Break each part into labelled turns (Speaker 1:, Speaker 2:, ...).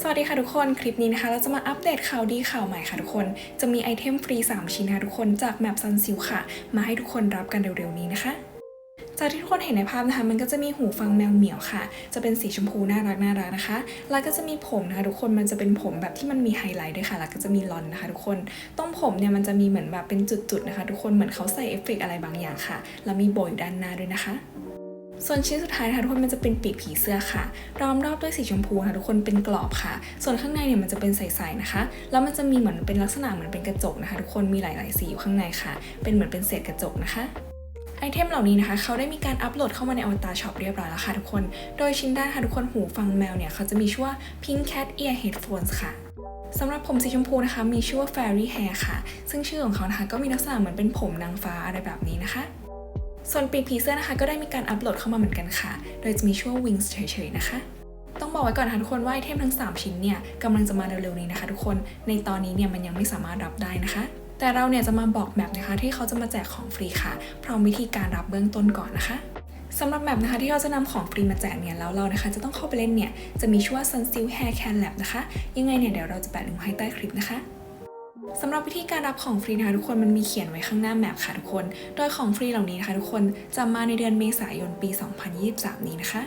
Speaker 1: สวัสดีค่ะทุกคน คลิปนี้นะคะ เราจะมาอัปเดตข่าวดีข่าวใหม่ค่ะทุกคน จะมีไอเทมฟรี 3 ชิ้นนะคะทุกคนจากแมปซันซิลค่ะ มาให้ทุกคนรับกันเร็วๆนี้นะคะ จากที่ทุกคนเห็นในภาพนะคะ มันก็จะมีหูฟังแมวเหมียวค่ะ จะเป็นสีชมพูน่ารักน่ารักนะคะ แล้วก็จะมีผมนะคะทุกคน มันจะเป็นผมแบบที่มันมีไฮไลท์ด้วยค่ะ แล้วก็จะมีลอนนะคะ ทุกคน ตรงผมเนี่ยมันจะมีเหมือนแบบเป็นจุดๆนะคะ ทุกคน เหมือนเขาใส่เอฟเฟกต์อะไรบางอย่างค่ะ แล้วมีโบอยู่ด้านหน้าด้วยนะคะ ส่วนชิ้นสุดท้ายนะคะทุกคนมันจะเป็นปีกผีเสื้อค่ะล้อมรอบด้วยสีชมพูค่ะทุกคนเป็นกรอบค่ะ ส่วนข้างในเนี่ยมันจะเป็นใสๆนะคะ แล้วมันจะมีเหมือนเป็นลักษณะเหมือนเป็นกระจกนะคะ ทุกคนมีหลายๆสีอยู่ข้างในค่ะ เป็นเหมือนเป็นเศษกระจกนะคะไอเทมเหล่านี้นะคะ เขาได้มีการอัปโหลดเข้ามาในอวตารช็อปเรียบร้อยแล้วค่ะทุกคน โดยชิ้นด้านค่ะทุกคนหูฟังแมวเนี่ย เขาจะมีชื่อว่า Pink Cat Ear Headphones ค่ะสำหรับผมสีชมพูนะคะ มีชื่อว่า Fairy Hair ค่ะ ซึ่งชื่อของเขานะคะก็มีลักษณะเหมือนเป็นผมนางฟ้าอะไรแบบนี้นะคะ ส่วนปีกผีเสื้อนะคะ ก็ได้มีการอัปโหลดเข้ามาเหมือนกันค่ะ โดยจะมีชื่อว่า Wings เฉยๆนะคะ ต้องบอกไว้ก่อนนะคะทุกคนว่าไอเทมทั้ง 3 ชิ้นเนี่ยกำลังจะมาเร็วๆนี้นะคะ ทุกคน ในตอนนี้เนี่ยมันยังไม่สามารถรับได้นะคะ แต่เราเนี่ยจะมาบอกแมปนะคะที่เขาจะมาแจกของฟรีค่ะ พร้อมวิธีการรับเบื้องต้นก่อนนะคะสำหรับแมปนะคะที่เราจะนำของฟรีมาแจกเนี่ยแล้วเรานะคะจะต้องเข้าไปเล่นเนี่ยจะมีชื่อว่า Sunsil Hair Can Lab นะคะ ยังไงเนี่ยเดี๋ยวเราจะแปะลิงก์ไว้ใต้คลิปนะคะ สำหรับวิธีการรับของฟรีนะคะทุกคนมันมีเขียนไว้ข้างหน้าแมปค่ะทุกคน โดยของฟรีเหล่านี้นะคะทุกคนจะมาในเดือนเมษายนปี 2023 นี้นะคะ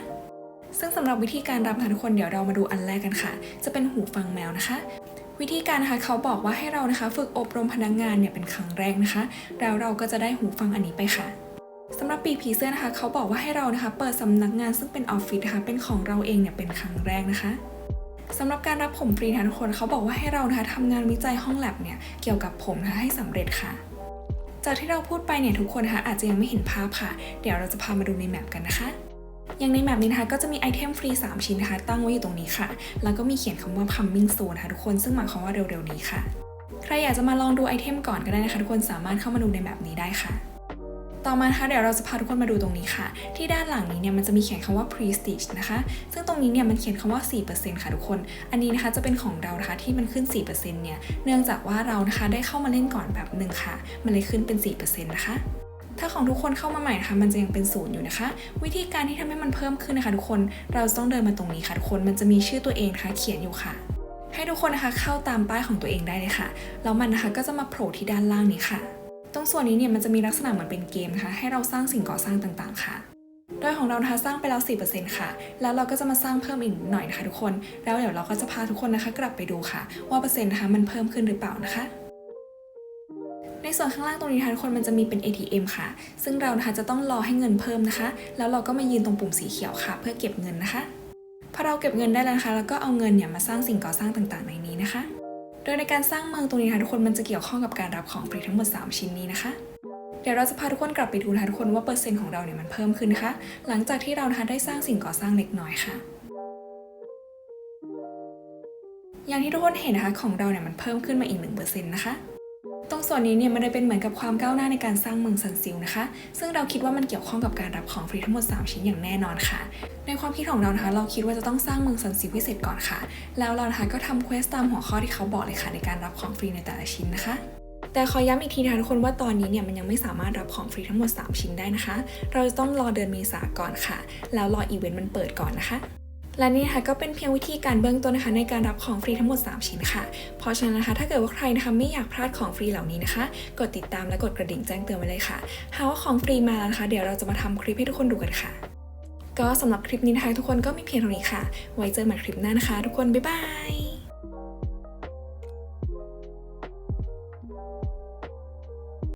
Speaker 1: ซึ่งสำหรับวิธีการรับนะคะทุกคนเดี๋ยวเรามาดูอันแรกกันค่ะ จะเป็นหูฟังแมวนะคะ วิธีการนะคะเขาบอกว่าให้เรานะคะ ฝึกอบรมพนักงานเนี่ยเป็นครั้งแรกนะคะ แล้วเราก็จะได้หูฟังอันนี้ไปค่ะสำหรับปีผีเสื้อนะคะเขาบอกว่าให้เรานะคะ เปิดสำนักงานซึ่งเป็นออฟฟิศนะคะเป็นของเราเองเนี่ยเป็นครั้งแรกนะคะ สำหรับการรับผมฟรีทุกคนเขาบอกว่าให้เรานะคะทำงานวิจัยห้องแลบเนี่ยเกี่ยวกับผมนะคะให้สำเร็จค่ะ จากที่เราพูดไปเนี่ยทุกคนนะคะอาจจะยังไม่เห็นภาพค่ะ เดี๋ยวเราจะพามาดูในแมปกันนะคะอย่างในแมปนี้นะคะก็จะมีไอเทมฟรี 3 ชิ้นนะคะตั้งไว้อยู่ตรงนี้ค่ะ แล้วก็มีเขียนคำว่า coming soon นะคะทุกคนซึ่งหมายความว่าเร็วๆนี้ค่ะ ใครอยากจะมาลองดูไอเทมก่อนก็ได้นะคะ ทุกคนสามารถเข้ามาดูในแมปนี้ได้ค่ะ ต่อมานะคะเดี๋ยวเราจะพาทุกคนมาดูตรงนี้ค่ะ ที่ด้านหลังนี้เนี่ยมันจะมีเขียนคำว่า prestige นะคะ ซึ่งตรงนี้เนี่ยมันเขียนคำว่า 4%ค่ะทุกคน อันนี้นะคะจะเป็นของเรานะคะที่มันขึ้น 4%เนี่ย เนื่องจากว่าเรานะคะได้เข้ามาเล่นก่อนแบบหนึ่งค่ะ มันเลยขึ้นเป็น 4%นะคะถ้าของทุกคนเข้ามาใหม่นะคะมันจะยังเป็นศูนย์อยู่นะคะ วิธีการที่ทำให้มันเพิ่มขึ้นนะคะทุกคนเราต้องเดินมาตรงนี้ค่ะทุกคนมันจะมีชื่อตัวเองนะคะเขียนอยู่ค่ะ ให้ทุกคนนะคะเข้าตามป้ายของตัวเองได้เลยค่ะแล้วมันนะคะก็จะมาโผล่ที่ด้านล่างนี้ค่ะ ตรงส่วนนี้เนี่ยมันจะมีลักษณะเหมือนเป็นเกมนะคะให้เราสร้างสิ่งก่อสร้างต่างๆ ค่ะ โดยของเรานะคะสร้างไปแล้ว 4%ค่ะ แล้วเราก็จะมาสร้างเพิ่มอีกหน่อยนะคะทุกคน แล้วเดี๋ยวเราก็จะพาทุกคนนะคะ กลับไปดูค่ะ ว่าเปอร์เซ็นต์นะคะมันเพิ่มขึ้นหรือเปล่านะคะในส่วนข้างล่างตรงนี้นะทุกคนมันจะมีเป็น ATM ค่ะ ซึ่งเรานะคะจะต้องรอให้เงินเพิ่มนะคะ แล้วเราก็มายืนตรงปุ่มสีเขียวค่ะ เพื่อเก็บเงินนะคะ พอเราเก็บเงินได้แล้วนะคะ แล้วก็เอาเงินเนี่ยมาสร้างสิ่งก่อสร้างต่างๆ ในนี้นะคะ โดยในการสร้างเมืองตรงนี้นะคะทุกคนมันจะเกี่ยวข้องกับการรับของฟรีทั้งหมด 3 ชิ้นนี้นะคะ เดี๋ยวเราจะพาทุกคนกลับไปดูนะคะทุกคนว่าเปอร์เซ็นต์ของเราเนี่ยมันเพิ่มขึ้นนะคะ หลังจากที่เรานะคะได้สร้างสิ่งก่อสร้างเล็กน้อยค่ะ อย่างที่ทุกคนเห็นนะคะของเราเนี่ยมันเพิ่มขึ้นมาอีก1%นะคะ รงส่วนนี้เนี่ยมันได้เป็นเหมือนกับความก้าวหน้าในการสร้างเมืองซันซิลนะคะ ซึ่งเราคิดว่ามันเกี่ยวข้องกับการรับของฟรีทั้งหมด 3 ชิ้นอย่างแน่นอนค่ะ ในความคิดของเรานะคะ เราคิดว่าจะต้องสร้างเมืองซันซิลให้เสร็จก่อนค่ะ แล้วเรานะคะก็ทำเควสตามหัวข้อที่เขาบอกเลยค่ะ ในการรับของฟรีในแต่ละชิ้นนะคะแต่ขอย้ำอีกทีนะคะทุกคนว่าตอนนี้เนี่ยมันยังไม่สามารถรับของฟรีทั้งหมด 3 ชิ้นได้นะคะ เราจะต้องรอเดือนเมษาก่อนค่ะ แล้วรออีเวนต์มันเปิดก่อนนะคะ และนี่นะคะก็เป็นเพียงวิธีการเบื้องต้นนะคะในการรับของฟรีทั้งหมด 3 ชิ้นค่ะ เพราะฉะนั้นนะคะถ้าเกิดว่าใครนะคะไม่อยากพลาดของฟรีเหล่านี้นะคะ กดติดตามและกดกระดิ่งแจ้งเตือนไว้เลยค่ะ หาว่าของฟรีมาแล้วนะคะเดี๋ยวเราจะมาทำคลิปให้ทุกคนดูกันค่ะ ก็สำหรับคลิปนี้นะคะทุกคนก็มีเพียงเท่านี้ค่ะ ไว้เจอกันใหม่คลิปหน้านะคะ ทุกคนบ๊ายบาย